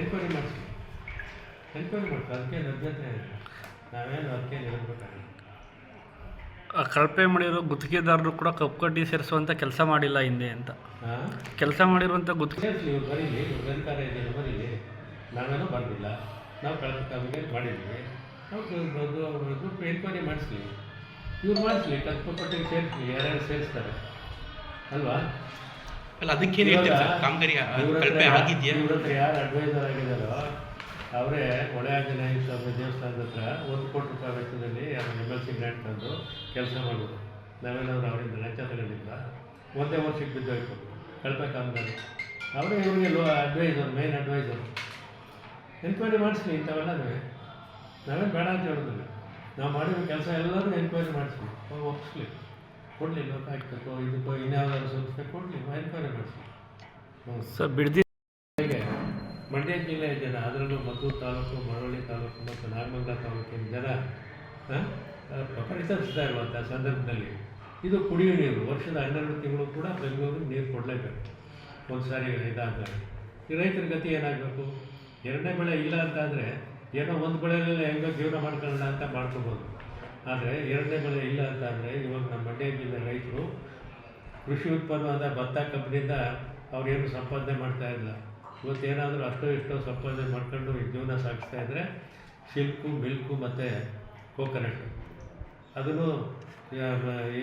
Enquiry ಮಾಡಿಸಿ. Enquiry ಮಾಡಿಸಿ. ಅದಕ್ಕೆ ಅಭ್ಯಂತರ ಇಲ್ಲ ನಾವೇನು ಅದಕ್ಕೇನು ಇರಬೇಕಾಗಿಲ್ಲ ಆ ಕಳಪೆ ಮಾಡಿರೋ ಗುತ್ತಿಗೆದಾರರು ಕೂಡ ಕಪ್ಪು ಕಡ್ಡಿ ಸೇರಿಸುವಂಥ ಕೆಲಸ ಮಾಡಿಲ್ಲ ಹಿಂದೆ ಅಂತ. ಕೆಲಸ ಮಾಡಿರುವಂಥ ಗುತ್ತಿಗೆ ಬರೀಲಿ ಇವ್ರು ಬರೀಲಿ. ಇವ್ರ ಅಧಿಕಾರ ಇದೆಯಲ್ಲ ಬರೀಲಿ. ನಾವೇನೋ ಬರಲಿಲ್ಲ ನಾವು ಕಳೆದ ಕಾಮಿಗೆ ಮಾಡಿದ್ವಿ. ನಾವು ಗ್ರೂಪ್ ಎನ್ಕ್ವೈರಿ ಮಾಡಿಸ್ಲಿ ಇವ್ರು ಮಾಡಿಸ್ಲಿ ಕಲ್ಪಪಟ್ಟಿಗೆ ಸೇರಿಸ್ಲಿ ಯಾರ್ಯಾರು ಸೇರಿಸ್ತಾರೆ. ಅಲ್ವಾ? ಅಲ್ಲ ಅದಕ್ಕೇನು ಹೇಳ್ತೀರಿ ಸರ್? ಕಾಮಗಾರಿ ಕಳಪೆ ಆಗಿದೆಯಾ? ಇವ್ರ ಹತ್ರ ಯಾರು ಅಡ್ವೈಸರ್ ಆಗಿದ್ದಾರೋ ಅವರೇ ಒಳ್ಳೆ ಆಂಜನೇಯ ಸ್ವಾಮಿ ದೇವಸ್ಥಾನದ ಹತ್ರ ಒಂದು ಕೋಟಿ ರೂಪಾಯಿ ವೆಚ್ಚದಲ್ಲಿ ಅದನ್ನು ಎಂ ಎಲ್ ಸಿ ಗ್ರ್ಯಾಂಟ್ ತಂದು ಕೆಲಸ ಮಾಡೋದು ನಾವೇನಾದ್ರು ಅವರಿಂದ ಲಂಚ ತಗೊಂಡಿಲ್ಲ ಒಂದೇ ವರ್ಷಕ್ಕೆ ಬಿದ್ದೋಯ್ತು ಕಳಪೆ ಕಾಮಗಾರಿ. ಅವರೇ ಇವರಿಗೆ law adviser main adviser enquiry ಮಾಡಿಸ್ಲಿ ಇಂಥವೆಲ್ಲ ನಾವೇನು ಬೇಡ ಅಂತ ಹೇಳೋದಿಲ್ಲ. ನಾವು ಮಾಡಿರೋ ಕೆಲಸ ಎಲ್ಲರೂ ಎನ್ಕ್ವೈರಿ ಮಾಡಿಸ್ಲಿ. ಅವ್ರು ಒಪ್ಪಿಸ್ಲಿ ಕೊಡಲಿ ಲೋಕಾಯುಕ್ತಕ್ಕೋ ಇದಕ್ಕೋ ಇನ್ಯಾವುದಾದ್ರು ಸಂಸ್ಥೆ ಕೊಡಲಿ ಎನ್ಕ್ವೈರಿ ಮಾಡಿಸಿ. ಸರ್ ಬಿಡ್ದಿ ಹೇಗೆ ಮಂಡ್ಯ ಜಿಲ್ಲೆಯ ಜನ ಅದರಲ್ಲೂ ಮದ್ದೂರು ತಾಲೂಕು ಮರವಳ್ಳಿ ತಾಲೂಕು ಮತ್ತು ನಾಗಮಂಗಲ ತಾಲೂಕಿನ ಜನ ಇರುವಂತಹ ಇರುವಂಥ ಸಂದರ್ಭದಲ್ಲಿ. ಇದು ಕುಡಿಯುವ ನೀರು. ವರ್ಷದ ಹನ್ನೆರಡು ತಿಂಗಳು ಕೂಡ ಬೆಂಗಳೂರಿಗೆ ನೀರು ಕೊಡಲೇಬೇಕು. ಒಂದು ಸಾರಿ ಇದಾದರೆ. ಈ ರೈತರ ಗತಿ ಏನಾಗಬೇಕು? ಎರಡನೇ ಬೆಳೆ ಇಲ್ಲ ಅಂತಂದರೆ ಏನೋ ಒಂದು ಬೆಳೆಯಲ್ಲೇ ಹೆಂಗೋ ಜೀವನ ಮಾಡ್ಕೊಳ್ಳೋಣ ಅಂತ ಮಾಡ್ಕೋಬೋದು. ಆದರೆ ಎರಡನೇ ಬೆಳೆ ಇಲ್ಲ ಅಂತ ಅಂದರೆ ಇವಾಗ ನಮ್ಮ ಮಂಡ್ಯ ಜಿಲ್ಲೆ ರೈತರು ಕೃಷಿ ಉತ್ಪನ್ನವಾದ ಭತ್ತ ಕಬ್ಬಿನಿಂದ ಅವ್ರೇನು ಸಂಪಾದನೆ ಮಾಡ್ತಾ ಇಲ್ಲ. ಇವತ್ತೇನಾದರೂ ಅಷ್ಟೋ ಎಷ್ಟೋ ಸಂಪಾದನೆ ಮಾಡ್ಕೊಂಡು ಜೀವನ ಸಾಗಿಸ್ತಾ ಇದ್ದರೆ ಸಿಲ್ಕು, ಮಿಲ್ಕು ಮತ್ತು ಕೋಕೋನಟ್. ಅದನ್ನು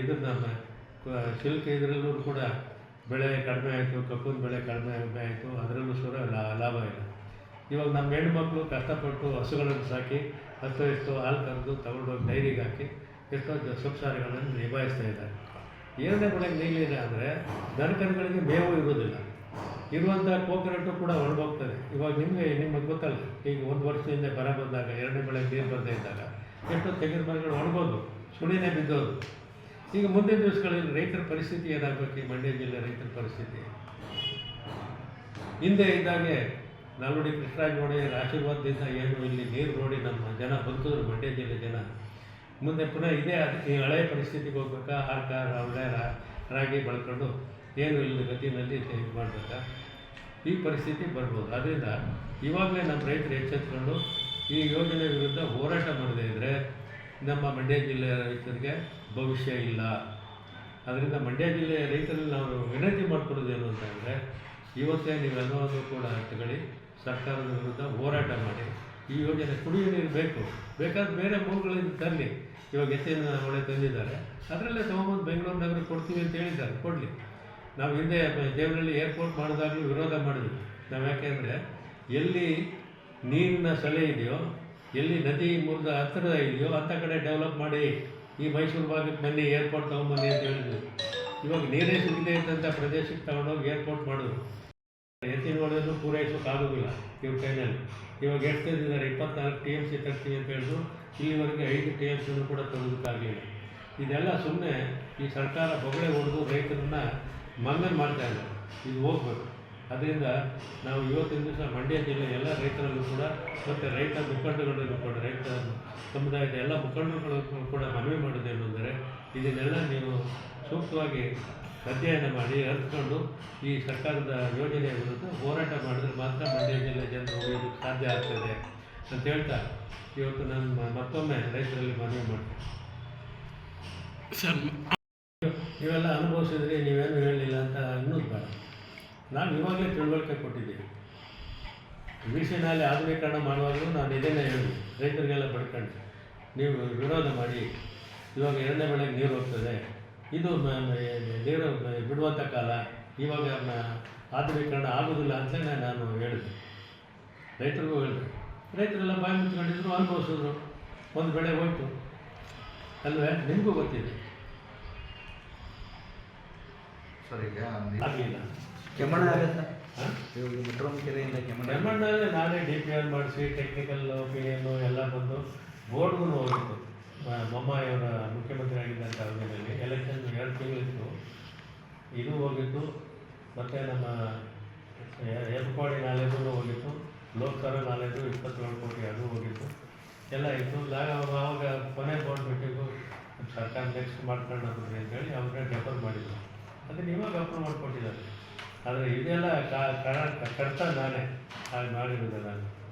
ಇದನ್ನ ಸಿಲ್ಕ್ ಇದರಲ್ಲೂ ಕೂಡ ಬೆಳೆ ಕಡಿಮೆ ಆಯಿತು, ಕಬ್ಬಿನ ಬೆಳೆ ಕಡಿಮೆ ಆಯಿತು, ಅದರಲ್ಲೂ ಸಹ ಲಾಭ ಇಲ್ಲ. ಇವಾಗ ನಮ್ಮ ಹೆಣ್ಮಕ್ಳು ಕಷ್ಟಪಟ್ಟು ಹಸುಗಳನ್ನು ಸಾಕಿ, ಹತ್ತು ಎಷ್ಟೋ ಹಾಲು ಕರೆದು ತಗೊಂಡೋಗಿ ಡೈರಿಗೆ ಹಾಕಿ ಎಷ್ಟೋ ಸಂಸಾರಗಳನ್ನು ನಿಭಾಯಿಸ್ತಾ ಇದ್ದಾರೆ. ಏನೇ ಬೆಳೆಗೆ ನೀಲಿಲ್ಲ ಅಂದರೆ ದನಕರುಗಳಿಗೆ ಮೇವು ಇರೋದಿಲ್ಲ ಇರುವಂಥ ಕೋಕೋನಟ್ಟು ಕೂಡ ಒಣಗೋಗ್ತದೆ. ಇವಾಗ ನಿಮಗೆ ನಿಮಗೆ ಗೊತ್ತಲ್ಲ, ಈಗ ಒಂದು ವರ್ಷದಿಂದ ಬರ ಬಂದಾಗ ಎರಡನೇ ಬೆಳೆ ನೀರು ಬರದೇ ಇದ್ದಾಗ ಎಷ್ಟೋ ತೆಗೆದ ಮರಗಳು ಒಣಗೋದು, ಸುಳಿನೇ ಬಿದ್ದೋದು. ಈಗ ಮುಂದಿನ ದಿವಸಗಳಲ್ಲಿ ರೈತರ ಪರಿಸ್ಥಿತಿ ಏನಾಗಬೇಕು? ಈ ಮಂಡ್ಯ ಜಿಲ್ಲೆ ರೈತರ ಪರಿಸ್ಥಿತಿ. ಹಿಂದೆ ಇದ್ದಾಗೆ ನಾಲ್ವಡಿ ಕೃಷ್ಣರಾಜ ಒಡೆಯರ್ ಆಶೀರ್ವಾದದಿಂದ ಏನು? ಇಲ್ಲಿ ನೀರು ನೋಡಿ ನಮ್ಮ ಜನ ಬದುಕಿದ್ರು ಮಂಡ್ಯ ಜಿಲ್ಲೆ ಜನ. ಮುಂದೆ ಪುನಃ ಇದೇ ಅದಕ್ಕೆ ಹಳೆಯ ಪರಿಸ್ಥಿತಿಗೆ ಹೋಗ್ಬೇಕಾ? ಹಾಕ ರವಳೆ ರಾಗಿ ಬೆಳ್ಕೊಂಡು ಏನು ಇಲ್ಲದ ಗತಿನಲ್ಲಿ ಮಾಡಬೇಕಾ? ಈ ಪರಿಸ್ಥಿತಿ ಬರ್ಬೋದು. ಅದರಿಂದ ಇವಾಗಲೇ ನಮ್ಮ ರೈತರು ಎಚ್ಚೆತ್ಕೊಂಡು ಈ ಯೋಜನೆ ವಿರುದ್ಧ ಹೋರಾಟ ಮಾಡದೇ ಇದ್ದರೆ ನಮ್ಮ ಮಂಡ್ಯ ಜಿಲ್ಲೆಯ ರೈತರಿಗೆ ಭವಿಷ್ಯ ಇಲ್ಲ. ಅದರಿಂದ ಮಂಡ್ಯ ಜಿಲ್ಲೆಯ ರೈತರಲ್ಲಿ ನಾವು ವಿನಂತಿ ಮಾಡ್ಕೊಡೋದೇನು ಅಂತ ಅಂದರೆ ಇವತ್ತೇ ನೀವೆಲ್ಲರೂ ಕೂಡ ತಗೊಳ್ಳಿ. ಸರ್ಕಾರದ ವಿರುದ್ಧ ಹೋರಾಟ ಮಾಡಿ. ಈ ಯೋಜನೆ ಕುಡಿಯುವ ನೀರು ಬೇಕು. ಬೇಕಾದ್ರೆ ಬೇರೆ ಮೂಲಗಳಿಂದ ತರಲಿ. ಇವಾಗ ಎತ್ತಿನ ಹೊಳೆ ತಂದಿದ್ದಾರೆ. ಅದರಲ್ಲೇ ತೊಗೊಂಬಂದು ಬೆಂಗಳೂರು ನಗರ ಕೊಡ್ತೀವಿ ಅಂತ ಹೇಳಿದ್ದಾರೆ. ಕೊಡಲಿ. ನಾವು ಹಿಂದೆ ದೇವರಲ್ಲಿ ಏರ್ಪೋರ್ಟ್ ಮಾಡಿದಾಗಲೂ ವಿರೋಧ ಮಾಡಿದ್ವಿ. ನಾವು ಯಾಕೆಂದರೆ ಎಲ್ಲಿ ನೀರಿನ ಸಲಹೆ ಇದೆಯೋ, ಎಲ್ಲಿ ನದಿ ಮೂಲದ ಹತ್ತಿರ ಇದೆಯೋ ಅಂಥ ಕಡೆ ಡೆವಲಪ್ ಮಾಡಿ ಈ ಮೈಸೂರು ಭಾಗಕ್ಕೆ ಬನ್ನಿ ಏರ್ಪೋರ್ಟ್ ತೊಗೊಂಬನ್ನಿ ಅಂತ ಹೇಳಿದ್ವಿ. ಇವಾಗ ನೀರೇ ಸಿಗದೆ ಇದ್ದಂಥ ಪ್ರದೇಶಕ್ಕೆ ತಗೊಂಡೋಗಿ ಏರ್ಪೋರ್ಟ್ ಮಾಡಿದ್ರು. ಎತ್ತಿನ ಹೊಳೆಯನ್ನು ಪೂರೈಸೋಕ್ಕಾಗೋದಿಲ್ಲ ಇವ್ರ ಕೈನಲ್ಲಿ. ಇವಾಗ ಎಷ್ಟು ತಂದಿದ್ದಾರೆ ಇಪ್ಪತ್ನಾಲ್ಕು ಟಿ ಎಂ ಸಿ ತರ್ತೀನಿ ಅಂತ ಹೇಳಿದ್ರು ಇಲ್ಲಿವರೆಗೆ ಐದು ಟಿ ಎಂ ಸಿನೂ ಕೂಡ ತರೋದಕ್ಕಾಗಲಿಲ್ಲ ಇದೆಲ್ಲ ಸುಮ್ಮನೆ ಈ ಸರ್ಕಾರ ಬೊಗಳೆ ಹೊಡೆದು ರೈತರನ್ನ ಮಂಗನ್ ಮಾಡ್ತಾ ಇಲ್ಲ ಇದು ಹೋಗ್ಬೇಕು. ಅದರಿಂದ ನಾವು ಇವತ್ತಿನ ದಿವಸ ಮಂಡ್ಯ ಜಿಲ್ಲೆ ಎಲ್ಲ ರೈತರಲ್ಲೂ ಕೂಡ, ಮತ್ತು ರೈತ ಮುಖಂಡಗಳಲ್ಲೂ ಕೂಡ, ರೈತ ಸಮುದಾಯದ ಎಲ್ಲ ಮುಖಂಡರುಗಳು ಕೂಡ ಮನವಿ ಮಾಡೋದೇನು ಅಂದರೆ, ಇದನ್ನೆಲ್ಲ ನೀವು ಸೂಕ್ತವಾಗಿ ಅಧ್ಯಯನ ಮಾಡಿ ಅರ್ಥಕೊಂಡು ಈ ಸರ್ಕಾರದ ಯೋಜನೆಯ ವಿರುದ್ಧ ಹೋರಾಟ ಮಾಡಿದ್ರೆ ಮಾತ್ರ ಮಂಡ್ಯ ಜಿಲ್ಲೆ ಜನರು ಉಳಿಯೋದಕ್ಕೆ ಸಾಧ್ಯ ಆಗ್ತದೆ ಅಂತ ಹೇಳ್ತಾ ಇವತ್ತು ನಾನು ಮತ್ತೊಮ್ಮೆ ರೈತರಲ್ಲಿ ಮನವಿ ಮಾಡ್ತೇನೆ. ಸರ್ ನೀವೆಲ್ಲ ಅನುಭವಿಸಿದ್ರೆ ನೀವೇನು ಹೇಳಲಿಲ್ಲ ಅಂತ ಅನ್ನೋದು ಬೇಡ. ನಾನು ಇವಾಗಲೇ ತಿಳುವಳಿಕೆ ಕೊಟ್ಟಿದ್ದೀನಿ. ನಾಲೆ ಆಧುನೀಕರಣ ಮಾಡುವಾಗಲೂ ನಾನು ಇದನ್ನೇ ಹೇಳಿ ರೈತರಿಗೆಲ್ಲ ಬಡ್ಕೊಂಡು ನೀವು ವಿರೋಧ ಮಾಡಿ. ಇವಾಗ ಎರಡನೇ ಬೆಳೆಗೆ ನೀರು ಹೋಗ್ತದೆ. ಇದು ನೀರು ಬಿಡುವಂಥ ಕಾಲ. ಇವಾಗ ಆಧುನೀಕರಣ ಆಗೋದಿಲ್ಲ ಅಂತಲೇ ನಾನು ಹೇಳಿದೆ. ರೈತರಿಗೂ ಹೇಳಿದೆ. ರೈತರೆಲ್ಲ ಬಾಯಿ ಮುಚ್ಕೊಂಡಿದ್ರು ಅನುಭವಿಸಿದ್ರು. ಒಂದು ಬೆಳೆ ಹೋಯ್ತು. ಅಲ್ವೇ? ನಿಮಗೂ ಗೊತ್ತಿದೆ. ಆಗಲಿಲ್ಲ. ಕೆಮ್ಮಣ್ಣ ಆಗುತ್ತೆ ಮೆಟ್ರೋಮ್ ಕೆರೆಯಿಂದ ನಾನೇ ಡಿ ಪಿ ಎಲ್ ಮಾಡಿಸಿ ಟೆಕ್ನಿಕಲ್ ಪಿ ಎಲ್ಲ ಬಂದು ಬೋರ್ಡ್ಗೂ ಹೋಗಿತ್ತು ಎಲ್ಲ ಇತ್ತು ಆವಾಗ ಕೊನೆ ಬೋರ್ಡ್ ಮೀಟಿಂಗು ಸರ್ಕಾರ ನೆಕ್ಸ್ಟ್ ಮಾಡ್ಕೊಂಡು ಹೋಗ್ರಿ ಅಂತೇಳಿ ಅವ್ರನ್ನ ಡೆಫರ್ ಮಾಡಿದ್ರು. ಅದನ್ನು ಇವಾಗ ಅಪ್ರೂವ್ ಮಾಡಿಕೊಟ್ಟಿದ್ದಾರೆ. ಆದರೆ ಇದೆಲ್ಲ ಕಾ- ಕಡ- ಕಡ್ತ ನಾನೇ. ಹಾಗೆ ಮಾಡಿರೋದು ನಾನು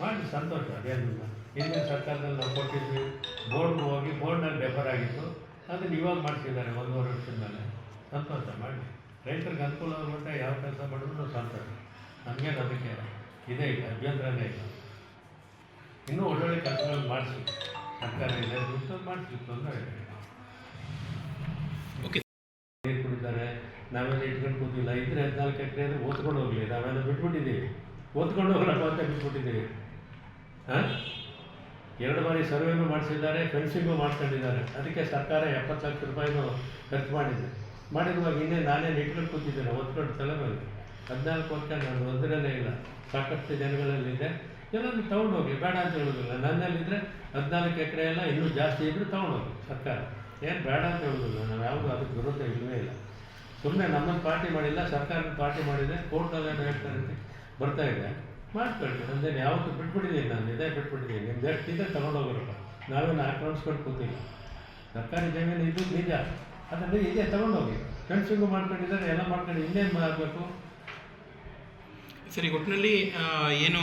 ಮಾಡಿ ಸಂತೋಷ ಅದೇನಿಲ್ಲ ಹಿಂದಿನ ಸರ್ಕಾರದಲ್ಲಿ ನಾವು ಕೊಟ್ಟಿದ್ವಿ. ಬೋರ್ಡ್ಗೆ ಹೋಗಿ ಬೋರ್ಡ್ನಲ್ಲಿ ಡೆಫರ್ ಆಗಿತ್ತು. ಅದನ್ನು ಇವಾಗ ಮಾಡ್ತಿದ್ದಾರೆ ಒಂದೂವರೆ ವರ್ಷದ ಸಂತೋಷ, ಮಾಡಿ. ರೈತರಿಗೆ ಅನುಕೂಲ ಆಗುವಂಥ ಯಾವ ಕೆಲಸ ಮಾಡಿದ್ರು ಸಂತೋಷ. ನಮಗೇನು ಅದಕ್ಕೆ ಇದೇ ಇಲ್ಲ, ಅಭ್ಯಂತರನೇ ಇಲ್ಲ. ಇನ್ನೂ ಒಳ್ಳೊಳ್ಳೆ ಕೆಲಸಗಳನ್ನು ಮಾಡಿಸಿ ಸರ್ಕಾರ ಇದೆ ಮಾಡಿಸಿ ತೊಂದರೆ ನೀರು ಕುಡಿತಾರೆ ನಾವೆಲ್ಲ ಇಟ್ಕೊಂಡು ಕೂತಿಲ್ಲ. ಇದ್ರೆ ಹದಿನಾಲ್ಕು ಎಕರೆ ಅಂದರೆ ಓದ್ಕೊಂಡು ಹೋಗಲಿ. ನಾವೆಲ್ಲ ಬಿಟ್ಬಿಟ್ಟಿದ್ದೀವಿ. ಓದ್ಕೊಂಡು ಹೋಗಲ್ಲ ಅಂತ ಬಿಟ್ಬಿಟ್ಟಿದ್ದೀವಿ. ಹಾಂ? ಎರಡು ಬಾರಿ ಸರ್ವೆನೂ ಮಾಡಿಸಿದ್ದಾರೆ ಫೆನ್ಸಿಂಗು ಮಾಡ್ಕೊಂಡಿದ್ದಾರೆ ಅದಕ್ಕೆ ಸರ್ಕಾರ ಎಪ್ಪತ್ತು ಲಕ್ಷ ರೂಪಾಯಿನೂ ಖರ್ಚು ಮಾಡಿದೆ. ಮಾಡಿರುವಾಗ ಇನ್ನೇ ನಾನೇ ಇಟ್ಕೊಂಡು ಕೂತಿದ್ದೇನೆ ಓದ್ಕೊಂಡು ತಲೆ ಬಂದು ಹದಿನಾಲ್ಕು ವರ್ಷ ನಾನು ಒಂದರಲ್ಲೇ ಇಲ್ಲ. ಸಾಕಷ್ಟು ಜನಗಳಲ್ಲಿದೆ. ಎಲ್ಲರೂ ತೊಗೊಂಡು ಹೋಗಿ ಬೇಡ ಅಂತ ಹೇಳೋದಿಲ್ಲ. ನನ್ನಲ್ಲಿದ್ದರೆ ಹದಿನಾಲ್ಕು ಎಕರೆ ಎಲ್ಲ ಇನ್ನೂ ಜಾಸ್ತಿ ಇದ್ದರೂ ತೊಗೊಂಡೋಗಿ ಸರ್ಕಾರ. ಏನು ಬೇಡ ಅಂತ ಹೇಳೋದಿಲ್ಲ. ನಾವು ಯಾವುದು ಅದಕ್ಕೆ ವಿರೋಧ ಇಲ್ಲವೇ ಇಲ್ಲ. ಸುಮ್ಮನೆ ನಮ್ಮನ್ನು ಪಾರ್ಟಿ ಮಾಡಿಲ್ಲ ಸರ್ಕಾರ ಪಾರ್ಟಿ ಮಾಡಿದೆ ಕೋರ್ಟಲ್ಲಿ ಹೇಳ್ತಾರೆ ಅಂತ ಬರ್ತಾ ಇದೆ. ಮಾಡ್ಕೊಳ್ತೀನಿ ಅಂದರೆ ಯಾವತ್ತೂ ಬಿಟ್ಬಿಟ್ಟಿದ್ದೀನಿ ನಾನು. ಇದೇ ಬಿಟ್ಬಿಟ್ಟಿದ್ದೀನಿ. ನಿಮ್ದು ಎಷ್ಟು ಇದೆ ತೊಗೊಂಡೋಗ್ರಪ್ಪ. ನಾವೇನು ಆಕ್ರಮಿಸ್ಕೊಂಡು ಕೂತಿಲ್ಲ. ಸರ್ಕಾರಿ ಜಮೀನು ಇದು ನಿಜ. ಅದನ್ನು ಇದೆ ತೊಗೊಂಡೋಗಿ ಫೆನ್ಸಿಂಗು ಮಾಡ್ಕೊಂಡಿದ್ದಾರೆ, ಎಲ್ಲ ಮಾಡ್ಕೊಂಡು ಇನ್ನೇನು ಮಾಡಬೇಕು? ಸರಿ ಒಟ್ಟಿನಲ್ಲಿ ಏನು